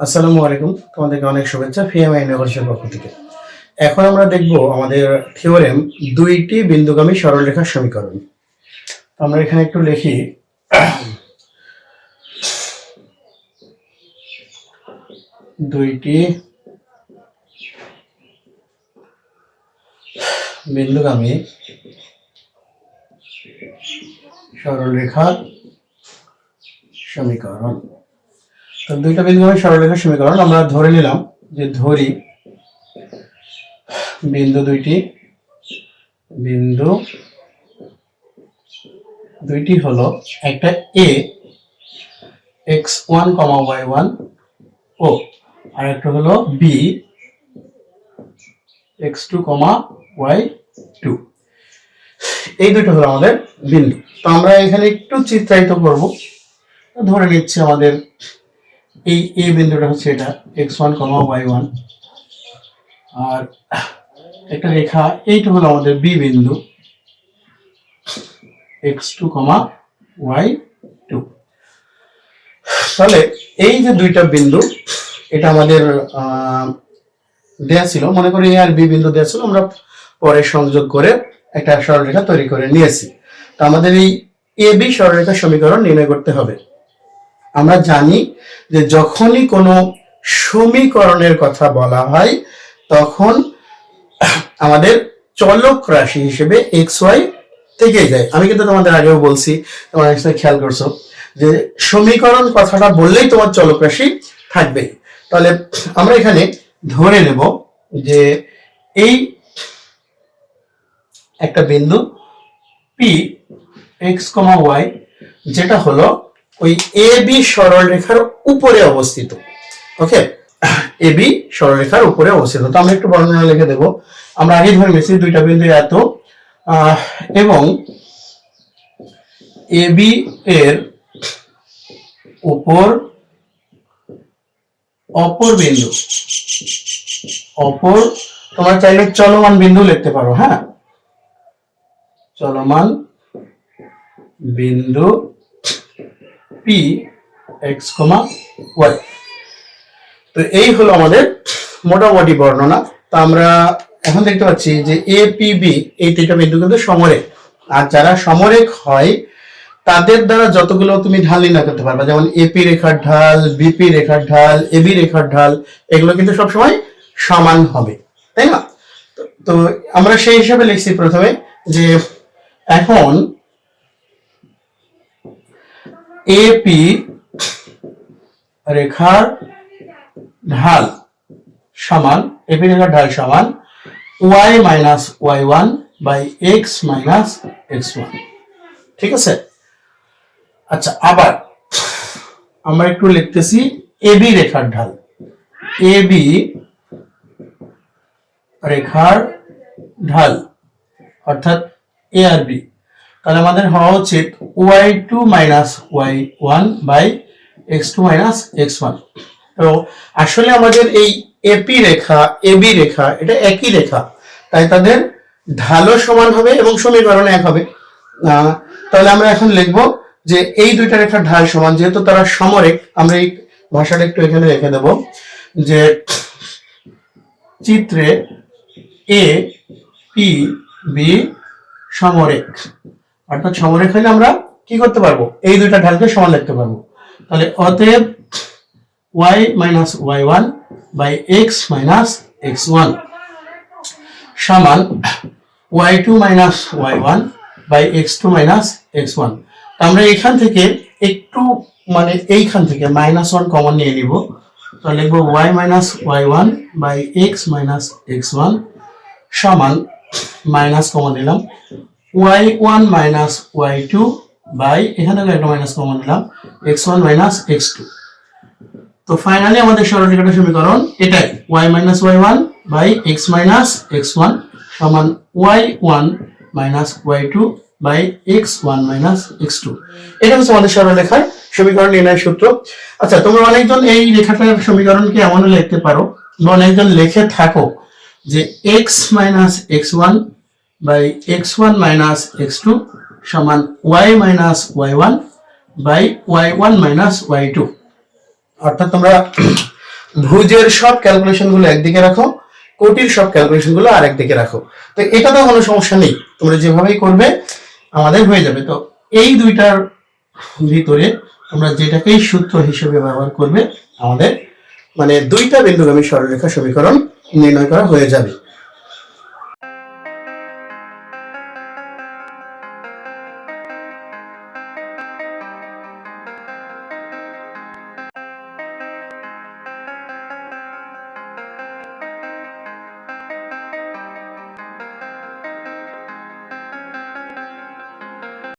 আসসালামু আলাইকুম। তোমাদেরকে অনেক শুভেচ্ছা ফিএমআই ইউনিভার্সিটির পক্ষ থেকে। এখন আমরা দেখব আমাদের থিওরেম দুইটি বিন্দুগামী সরলরেখার সমীকরণ। আমরা এখানে একটু লিখি। দুইটি বিন্দুগামী সরলরেখার সমীকরণ। তো দুইটা বিন্দুগামী সরলরেখার সমীকরণ আমরা ধরে নিলাম যে ধরি বিন্দু দুইটি বিন্দু দুইটি হলো একটা A X one comma Y one ও আর একটা হলো B X two comma Y two এই দুটো হলো আমাদের বিন্দু। তো আমরা এখানে একটু চিত্রায়িত করব। ধরে নিচ্ছি আমাদের এই এ বিন্দুটা হচ্ছে এটা X one comma Y one আর একটা রেখা, এইটা হলো আমাদের বি বিন্দু X two comma Y two তাহলে এই যে দুইটা বিন্দু, এটা আমাদের দেয়া ছিল। মনে করি এ আর বি বিন্দু দেয়া ছিল, আমরা পরে সংযোগ করে একটা সরলরেখা তৈরি করে নিয়েছি। তো আমাদের এই এ বি সরলরেখা সমীকরণ নির্ণয় করতে হবে। আমরা জানি যে যখনই কোনো সমীকরণের কথা বলা হয়, তখন আমাদের চলক রাশি হিসেবে এক্স ওয়াই থেকেই যায়। আমি কিন্তু তোমাদের আগেও বলছি, তোমার নিশ্চয়ই খেয়াল করছ, যে সমীকরণ কথাটা বললেই তোমার চলক রাশি থাকবে তাহলে আমরা এখানে ধরে নেব যে এই একটা বিন্দু পি এক্স কমা ওয়াই যেটা হলো ওই এ বি সরলরেখার উপরে অবস্থিত। ওকে এ বি সরলরেখার উপরে অবস্থিত। তো আমরা একটু বর্ণনা লিখে দেব। আমরা আগে ধরে নিয়েছি দুইটা বিন্দু এত। এবং এ বি এর উপর অপর বিন্দু। অপর, তোমরা চাইলে চলমান বিন্দু লিখতে পারো হ্যাঁ? চলমান বিন্দু পি এক্স কমা ওয়াই তো এই হলো আমাদের মোটামুটি বর্ণনা। তো আমরা এখন দেখতে পাচ্ছি যে এ পি বি এই তিনটা বিন্দু কিন্তু সমরেখ। আর যারা সমরেখ হয়, তাদের দ্বারা যতগুলো তুমি ঢাল নির্ণয় করতে পারবে, যেমন এপি রেখার ঢাল বিপি রেখার ঢাল এবি রেখার ঢাল, এগুলো কিন্তু সবসময় সমান হবে, তাই না? তো- আমরা সেই হিসাবে লিখছি প্রথমে যে এখন এপি রেখার ঢাল সমান এপি রেখার ঢাল সমান Y minus Y one by X minus X one ঠিক আছে? আচ্ছা আবার আমরা একটু লিখতেছি এবি রেখার ঢাল। এবি রেখার ঢাল, অর্থাৎ এ আর বি তাহলে আমাদের হওয়া উচিত Y two minus Y one by X two minus X one তো আসলে আমাদের এই এপি রেখা এবি রেখা, এটা একই রেখা। তাই তাদের ঢালও সমান হবে এবং সমীকরণ এক হবে। তাহলে আমরা এখন লিখব যে এই দুইটা রেখার ঢাল সমান, যেহেতু তারা সমরেক আমরা এই ভাষাটা একটু এখানে রেখে দেব যে চিত্রে এ পি বি সমরেখ। অর্থাৎ হলে আমরা কি করতে পারব? এই দুইটা ঢালকে সমান লিখতে পারব। তাহলে অতএব y minus Y one by X minus X one সমান Y two minus Y one by X two minus X one আমরা এখান থেকে একটু মানে এইখান থেকে মাইনাস ওয়ান কমন নিয়ে নিব। তো লিখব Y minus Y one by X minus X one সমান মাইনাস কমন নিলাম। Y one minus Y two by এখান একটা মাইনাস কমন নিলাম X one minus X two তো ফাইনালি আমাদের সরলরেখাটা সমীকরণ এটাই, y minus Y one by X minus X one সমান Y one minus Y two by X one minus X two এটা হচ্ছে আমাদের সরলরেখার সমীকরণ নির্ণয় সূত্র। আচ্ছা তোমরা অনেকজন এই রেখাটার সমীকরণকে এমনও লিখতে পারো, বা অনেকজন লিখে থাকো যে X minus X one by X one minus X two সমান Y minus Y one by Y one minus Y two অর্থাৎ তোমরা ভুজের সব ক্যালকুলেশনগুলো একদিকে রাখো, কোটির সব ক্যালকুলেশনগুলো আর একদিকে রাখো। তো এটা তো কোনো সমস্যা নেই, তোমরা যেভাবেই করবে, আমাদের হয়ে যাবে। তো এই দুইটার ভিতরে তোমরা যেটাকেই সূত্র হিসেবে ব্যবহার করবে, আমাদের মানে দুইটা বিন্দুগামী সরলরেখা সমীকরণ নির্ণয় করা হয়ে যাবে।